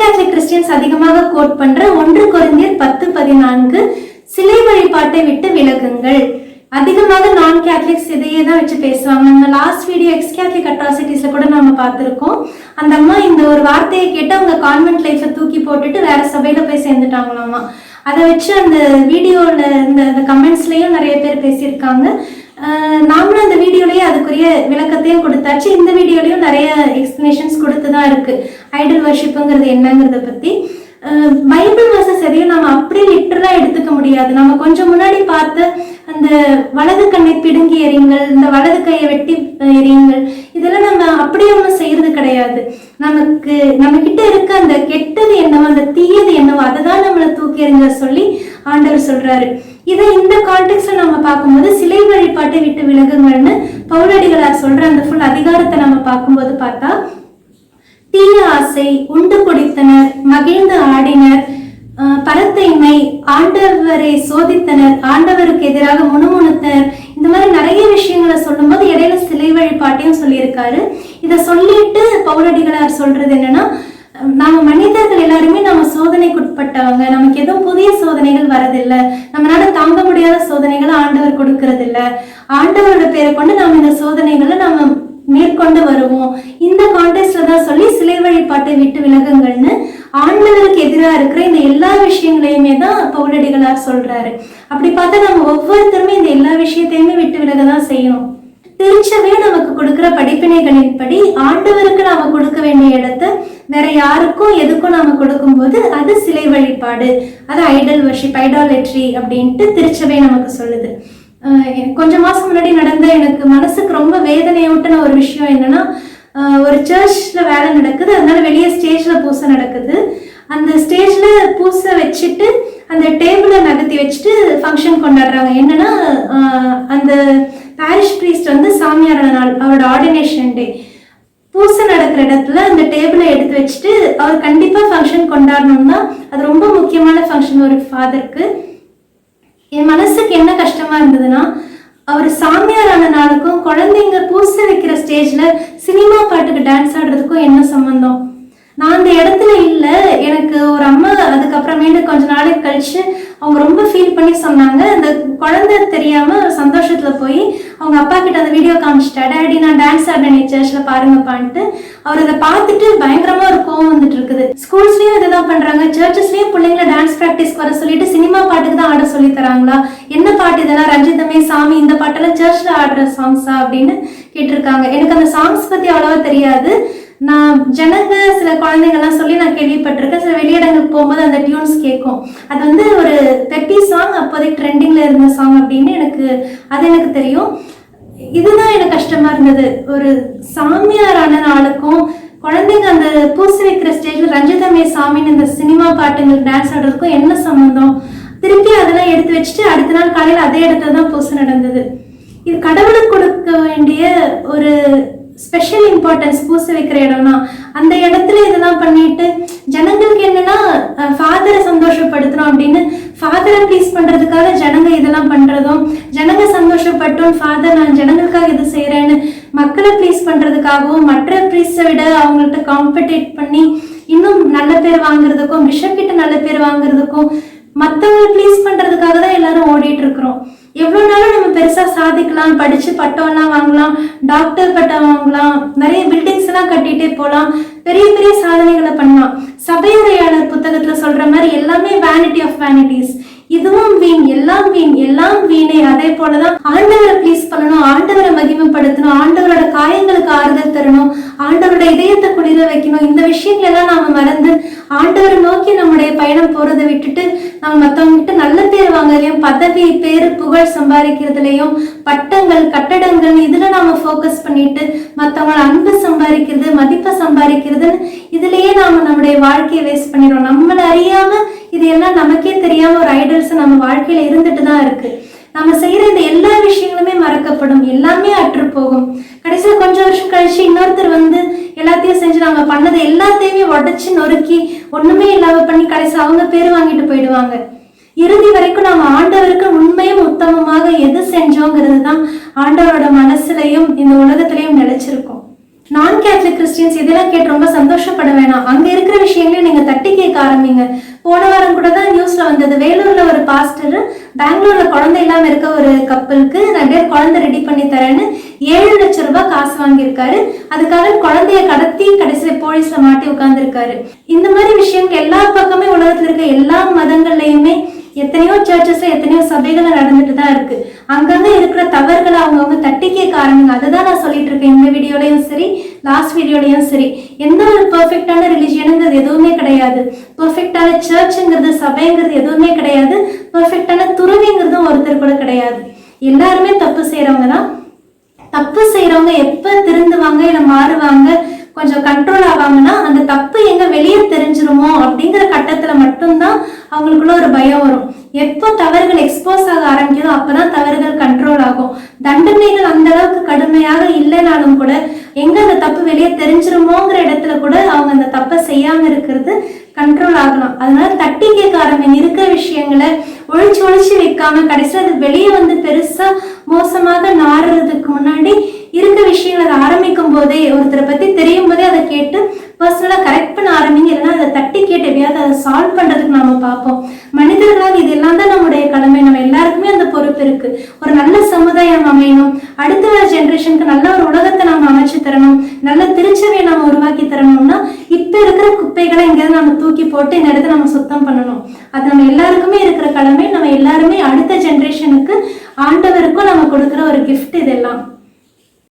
Catholic Christians அதிகமாக code பண்ற ஒன்று குறைந்தர் பத்து பதினான்கு சிலை வழிபாட்டை விட்டு விலகுங்கள். அதிகமாக நான் கேத்தலிக்ஸ் இதையே தான் வச்சு பேசுவாங்க. நம்ம லாஸ்ட் வீடியோ எக்ஸ் கேத்லிக் அட்ராசிட்டிஸ்ல கூட நம்ம பார்த்துருக்கோம். அந்த அம்மா இந்த ஒரு வார்த்தையை கேட்டு அவங்க கான்வென்ட் லைஃப்பை தூக்கி போட்டுட்டு வேற சபையில போய் சேர்ந்துட்டாங்களாமா. அதை வச்சு அந்த வீடியோல இந்த கமெண்ட்ஸ்லயும் நிறைய பேர் பேசியிருக்காங்க. ஆஹ் நாமளும் அந்த வீடியோலயே அதுக்குரிய விளக்கத்தையும் கொடுத்தாச்சு இந்த வீடியோலயும் நிறைய எக்ஸ்பிளனேஷன்ஸ் கொடுத்து தான் இருக்கு. ஐடல் வர்ஷிப்புங்கிறது என்னங்கிறத பத்தி ஆஹ் பைபிள் வர்சஸ் எதையும் நம்ம அப்படியே லிட்டரலா எடுத்துக்க முடியாது. நம்ம கொஞ்சம் முன்னாடி பார்த்த அந்த வலது கண்ணை பிடுங்கி எறியுங்கள் இந்த வலது கையை வெட்டி எறியுங்கள் இதெல்லாம் நம்ம அப்படியே ஒன்றும் செய்யறது கிடையாது. நமக்கு நம்ம கிட்ட இருக்க அந்த கெட்டது என்னவோ அந்த தீயது என்னவோ அதை தான் நம்மளை தூக்கி எறிஞ்ச சொல்லி ஆண்டவர் சொல்றாரு. இதை இந்த கான்டெக்ட்ல நம்ம பார்க்கும்போது சிலை வழிபாட்டை விட்டு விலகுங்கள்னு பௌரடிகளார் சொல்ற அந்த ஃபுல் அதிகாரத்தை நம்ம பார்க்கும்போது பார்த்தா தீய ஆசை உண்டு குடித்தனர் மகிழ்ந்து ஆடினர் பரத்தைமை ஆண்டவரை சோதித்தனர் ஆண்டவருக்கு எதிராக முணுமுணுத்தனர் இந்த மாதிரி நிறைய விஷயங்களை சொல்லும்போது இடையில சிலை வழிபாட்டையும் சொல்லியிருக்காரு. இதை சொல்லிட்டு பவுலடிகளார் சொல்றது என்னன்னா நாம மனிதர்கள் எல்லாருமே நம்ம சோதனைக்குட்பட்டவங்க. நமக்கு எதுவும் புதிய சோதனைகள் வரதில்லை. நம்மளால தாங்க முடியாத சோதனைகளை ஆண்டவர் கொடுக்கறது இல்ல ஆண்டவரோட பேரை கொண்டு நாம இந்த சோதனைகளை நாம மேற்கொண்டு வருவோம். இந்த கான்டெஸ்ட்ல தான் சொல்லி சிலை வழிபாட்டை விட்டு விலகுங்கள்னு ஆண்டவருக்கு எதிராக இருக்கிற இந்த எல்லா விஷயங்களையுமே தான் பவுலடிகளார் சொல்றாரு. அப்படி பார்த்தா நம்ம ஒவ்வொருத்தருமே இந்த எல்லா விஷயத்தையுமே விட்டு விலக தான் செய்யணும். திருச்சவே நமக்கு கொடுக்கிற படிப்பினைகளின்படி ஆண்டவருக்கு நாம கொடுக்க வேண்டிய இடத்த வேற யாருக்கும் எதுக்கும் நாம கொடுக்கும்போது அது சிலை வழிபாடு அது ஐடல் வர்ஷிப் ஐடாலெட்ரி அப்படின்ட்டு திருச்சபை நமக்கு சொல்லுது. கொஞ்ச மாசம் முன்னாடி நடந்த எனக்கு மனசுக்கு ரொம்ப வேதனையூட்டின ஒரு விஷயம் என்னன்னா ஒரு சர்ச்ல வேலை நடக்குது அதனால வெளியே ஸ்டேஜ்ல பூசை நடக்குது. அந்த ஸ்டேஜ்ல பூசை வச்சுட்டு அந்த டேபிளை நகர்த்தி வச்சுட்டு ஃபங்க்ஷன் கொண்டாடுறாங்க. என்னன்னா அந்த பாரிஷ் ப்ரீஸ்ட் வந்து சாமியாரோட நாள் அவரோட ஆர்டினேஷன் டே பூசை நடக்கிற இடத்துல அந்த டேபிளை எடுத்து வச்சுட்டு அவர் கண்டிப்பாக ஃபங்க்ஷன் கொண்டாடணும்னா அது ரொம்ப முக்கியமான ஃபங்க்ஷன் ஒரு ஃபாதருக்கு என் மனசுக்கு என்ன கஷ்டமா இருந்ததுன்னா அவர் சாமியாரான நாளுக்கும் குழந்தைங்க பூசை வைக்கிற ஸ்டேஜில் சினிமா பாட்டுக்கு டான்ஸ் ஆடுறதுக்கும் என்ன சம்மந்தம் நான் அந்த இடத்துல அதுக்கப்புறமேட்டு கொஞ்ச நாளைக்கு கழிச்சு அவங்க ரொம்ப ஃபீல் பண்ணி சொன்னாங்க. அந்த குழந்தை தெரியாம சந்தோஷத்துல போய் அவங்க அப்பா கிட்ட அந்த வீடியோ காமிச்சிட்டா டேடி நான் டான்ஸ் ஆடினேன் சர்ச்ல பாருங்கப்பான்ட்டு. அவர் அதை பார்த்துட்டு பயங்கரமா ஒரு கோவம் வந்துட்டு இருக்குது. ஸ்கூல்ஸ்லயும் இதுதான் பண்றாங்க. சர்ச்சஸ்லயும் பிள்ளைங்கள டான்ஸ் ப்ராக்டிஸ்க்கு வர சொல்லிட்டு சினிமா பாட்டுக்கு தான் ஆட சொல்லி தராங்களா? என்ன பாட்டு இதெல்லாம்? ரஞ்சிதமே சாமி இந்த பாட்டெல்லாம் சர்ச்ல ஆடுற சாங்ஸா அப்படின்னு கேட்டிருக்காங்க. எனக்கு அந்த சாங்ஸ் பத்தி அவ்வளவா தெரியாது. நான் ஜனங்க சில குழந்தைங்கள்லாம் சொல்லி நான் கேள்விப்பட்டிருக்கேன். சில வெளியிடங்களுக்கு போகும்போது அந்த டியூன்ஸ் கேட்கும். அது வந்து ஒரு பெப்பி சாங் அப்போதைக்கு ட்ரெண்டிங்கில் இருந்த சாங் அப்படின்னு எனக்கு அது எனக்கு தெரியும். இதுதான் எனக்கு கஷ்டமா இருந்தது. ஒரு சாமியாரான நாளுக்கும் குழந்தைங்க அந்த பூசி வைக்கிற ஸ்டேஜில் ரஞ்சிதமே சாமின்னு இந்த சினிமா பாட்டுங்களுக்கு டான்ஸ் ஆடுறதுக்கும் என்ன சம்மந்தம் திருப்பி அதெல்லாம் எடுத்து வச்சுட்டு அடுத்த நாள் காலையில் அதே இடத்துல தான் பூசை நடந்தது. இது கடவுளுக்கு கொடுக்க வேண்டிய ஒரு ஸ்பெஷல் இம்பார்ட்டன்ஸ் பூச வைக்கிற இடம்னா அந்த இடத்துல இதெல்லாம் பண்ணிட்டு ஜனங்களுக்கு என்னன்னா ஃபாதரை சந்தோஷப்படுத்தணும் அப்படின்னு ஃபாதரை ப்ளீஸ் பண்றதுக்காக ஜனங்க இதெல்லாம் பண்றதும் ஜனங்க சந்தோஷப்பட்டும் ஃபாதர் நான் ஜனங்களுக்காக இது செய்யறேன்னு மக்களை ப்ளீஸ் பண்றதுக்காகவும் மற்ற ப்ளீஸை விட அவங்கள்ட்ட காம்படேட் பண்ணி இன்னும் நல்ல பேர் வாங்குறதுக்கும் பிஷப் கிட்ட நல்ல பேர் வாங்குறதுக்கும் மற்றவங்களை ப்ளீஸ் பண்றதுக்காக தான் எல்லாரும் ஓடிட்டு இருக்கிறோம் எவ்வளவு நாளும் நம்ம பெருசா சாதிக்கலாம் படிச்சு பட்டம்லாம் வாங்கலாம் டாக்டர் பட்டம் வாங்கலாம் நிறைய பில்டிங்ஸ் எல்லாம் கட்டிட்டே போகலாம் பெரிய பெரிய சாதனைகளை பண்ணலாம். சபையுரையாளர் புத்தகத்துல சொல்ற மாதிரி எல்லாமே வேனிட்டி ஆஃப் வேனிட்டிஸ் இதுவும் வீண் எல்லாம் வீண் எல்லாம் வீணே. அதே போலதான் ஆண்டவரை ப்ளீஸ் பண்ணணும் ஆண்டவரை மகிமைப்படுத்தணும் ஆண்டவரோட காயங்களுக்கு ஆறுதல் தரணும் ஆண்டவரோட இதயத்தை குளிர வைக்கணும். இந்த விஷயங்கள் எல்லாம் நாம மறந்து ஆண்டவரை நோக்கி நம்முடைய பயணம் போறதை விட்டுட்டு நம்ம மத்தவங்க கிட்ட நல்ல பேர் வாங்கலையும் பதவி பேர் புகழ் சம்பாதிக்கிறதுலயும் பட்டங்கள் கட்டடங்கள் இதுல நாம ஃபோக்கஸ் பண்ணிட்டு மத்தவங்கள அன்பு சம்பாதிக்கிறது மதிப்பை சம்பாதிக்கிறதுன்னு இதுலயே நாம நம்முடைய வாழ்க்கையை வேஸ்ட் பண்ணிடுறோம். நம்மள அறியாம இது எல்லாம் நமக்கே தெரியாம ஒரு ஐடல்ஸ் நம்ம வாழ்க்கையில இருந்துட்டு தான் இருக்கு. நம்ம செய்யற இந்த எல்லா விஷயங்களுமே மறக்கப்படும். எல்லாமே அற்று போகும் கடைசியில கொஞ்சம் வருஷம் கழிச்சு இன்னொருத்தர் வந்து எல்லாத்தையும் செஞ்சு நாங்க பண்ணது எல்லாத்தையுமே உடைச்சு நொறுக்கி ஒண்ணுமே இல்லாம பண்ணி கடைசி அவங்க பேர் வாங்கிட்டு போயிடுவாங்க. இறுதி வரைக்கும் நாம ஆண்டவருக்கு உண்மையும் உத்தமமாக எது செஞ்சோங்கிறது தான் ஆண்டவரோட மனசுலையும் இந்த உலகத்திலையும் நிலைச்சிருக்கும். நான் கேத்லிக் கிறிஸ்டியன்ஸ் இதெல்லாம் கேட்டு ரொம்ப சந்தோஷப்பட வேணாம். அங்க இருக்கிற விஷயங்களையும் நீங்க தட்டி ஆரம்பிங்க போன வாரம் கூட தான் நியூஸ்ல வந்தது. வேலூர்ல ஒரு பாஸ்டர் பெங்களூர்ல குழந்தை இல்லாம இருக்க ஒரு கப்பலுக்கு நிறைய பேர் குழந்தை ரெடி பண்ணி தரேன்னு ஏழு லட்சம் ரூபாய் காசு வாங்கியிருக்காரு. அதுக்காக குழந்தைய கடத்தி கடைசியில போலீஸ்ல மாட்டி உட்கார்ந்துருக்காரு. இந்த மாதிரி விஷயங்கள் எல்லா பக்கமே உலகத்துல இருக்க எல்லா மதங்கள்லயுமே எத்தனையோ சர்ச்சஸ்ல எத்தனையோ சபைகள் நடந்துட்டு தான் இருக்கு. அங்கங்க இருக்கிற தவறுகளை அவங்கவுங்க தட்டி காரணங்க. ஆரம்பிங்க அதுதான் நான் சொல்லிட்டு இருக்கேன். இந்த வீடியோலயும் சரி லாஸ்ட் வீடியோலையும் சரி. எந்த ஒரு பர்ஃபெக்டான ரிலிஜியனுங்கிறது எதுவுமே கிடையாது. பர்ஃபெக்டான சர்ச்சுங்கிறது சபைங்கிறது எதுவுமே கிடையாது. பர்ஃபெக்டான துறவிங்கிறதும் ஒருத்தர் கூட கிடையாது. எல்லாருமே தப்பு செய்கிறவங்க தான். தப்பு செய்கிறவங்க எப்போ திருந்துவாங்க இல்லை மாறுவாங்க கொஞ்சம் கண்ட்ரோல் ஆவாங்கன்னா அந்த தப்பு எங்க வெளியே தெரிஞ்சிருமோ அப்படிங்கிற கட்டத்துல மட்டும்தான் அவங்களுக்குள்ள ஒரு பயம் வரும். எப்போ தவறுகள் எக்ஸ்போஸ் ஆக ஆரம்பிக்குதோ அப்பதான் தவறுகள் கண்ட்ரோல் ஆகும். தண்டனைகள் அந்த அளவுக்கு கடுமையாக இல்லைனாலும் கூட எங்க அந்த தப்பு வெளியே தெரிஞ்சிருமோங்கிற இடத்துல கூட அவங்க அந்த தப்பை செய்யாம இருக்கிறது கண்ட்ரோல் ஆகலாம். அதனால தட்டி கேட்க ஆரம்பிங்க இருக்கிற விஷயங்களை ஒழிச்சு ஒழிச்சு வைக்காம கடைசியில் அது வெளியே வந்து பெருசா மோசமாக நாடுறதுக்கு முன்னாடி இருக்க விஷயங்கள் அதை ஆரம்பிக்கும் போதே ஒருத்தரை பத்தி தெரியும் போதே அதை கேட்டு பர்சனலா கரெக்ட் பண்ண ஆரம்பிங்க. இல்லைன்னா அதை தட்டி கேட்டு எப்படியாவது அதை சால்வ் பண்றதுக்கு பார்ப்போம். மனிதர்களாக இது எல்லாம் தான் நம்முடைய கடமை. நம்ம எல்லாருக்குமே அந்த பொறுப்பு இருக்கு. ஒரு நல்ல சமுதாயம் அமையணும். அடுத்த வர ஜென்ரேஷனுக்கு நல்ல ஒரு உலகத்தை நாம அமைச்சு தரணும். நல்ல திருச்சபையை நாம உருவாக்கி தரணும்னா இப்ப இருக்கிற குப்பைகளை எங்கேயாவது நம்ம தூக்கி போட்டு இந்த இடத்த நம்ம சுத்தம் பண்ணணும். அது நம்ம எல்லாருக்குமே இருக்கிற கடமை. நம்ம எல்லாருமே அடுத்த ஜென்ரேஷனுக்கு ஆண்டவருக்கும் நம்ம கொடுக்குற ஒரு கிஃப்ட் இதெல்லாம்.